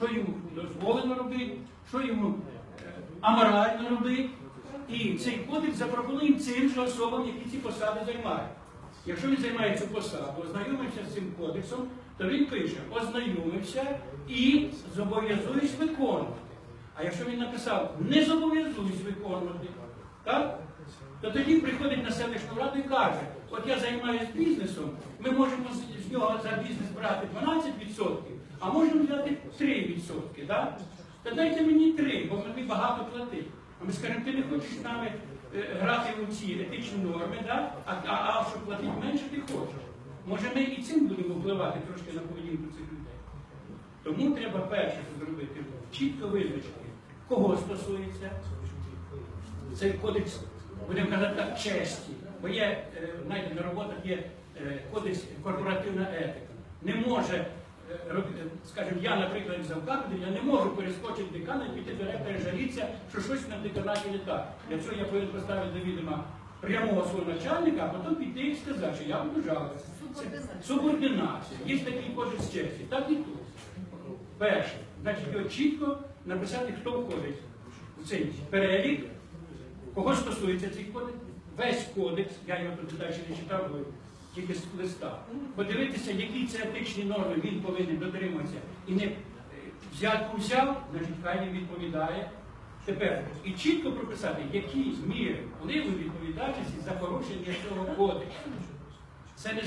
що йому дозволено робити, що йому е, аморально робити. І цей кодекс запропонує цим же особам, які ці посади займають. Якщо він займає цю посаду, ознайомився з цим кодексом, то він пише, ознайомився і зобов'язуюсь виконувати. А якщо він написав не зобов'язуюсь виконувати, так? то тоді приходить на селищну раду і каже, от я займаюся бізнесом, ми можемо з- з нього за бізнес брати 12%, а можемо взяти 3%. Так? Та дайте мені 3, бо мені багато платить. А ми скажемо, ти не хочеш з нами е, грати у ці етичні норми, да? а, а, а щоб платити менше, ти хочеш. Може ми і цим будемо впливати трошки на поведінку цих людей. Тому треба перше зробити, чітко визначити, кого стосується цей кодекс, будемо казати так, честі. Бо є, знаєте, на роботах є е, кодекс корпоративна етика. Не може, скажімо, я, наприклад, завкафедри, я не можу перескочити декана і піти директора і жалітися, що щось на деканаті не так. Для цього я повинен поставити до відома прямого свого начальника, а потім піти і сказати, що я буду жалуватися. Субординація. Є такий кодекс честі. Так і тут. Перше, значить його чітко написати, хто входить в цей перелік, кого стосується цей кодекс. Весь кодекс, я його тут далі не читав, бо тільки з листа. Подивитися, які це етичні норми він повинен дотримуватися. І не е, взятку взяв, значить хай він відповідає. Тепер і чітко прописати, які міри впливу відповідальності за порушення цього кодексу. Це не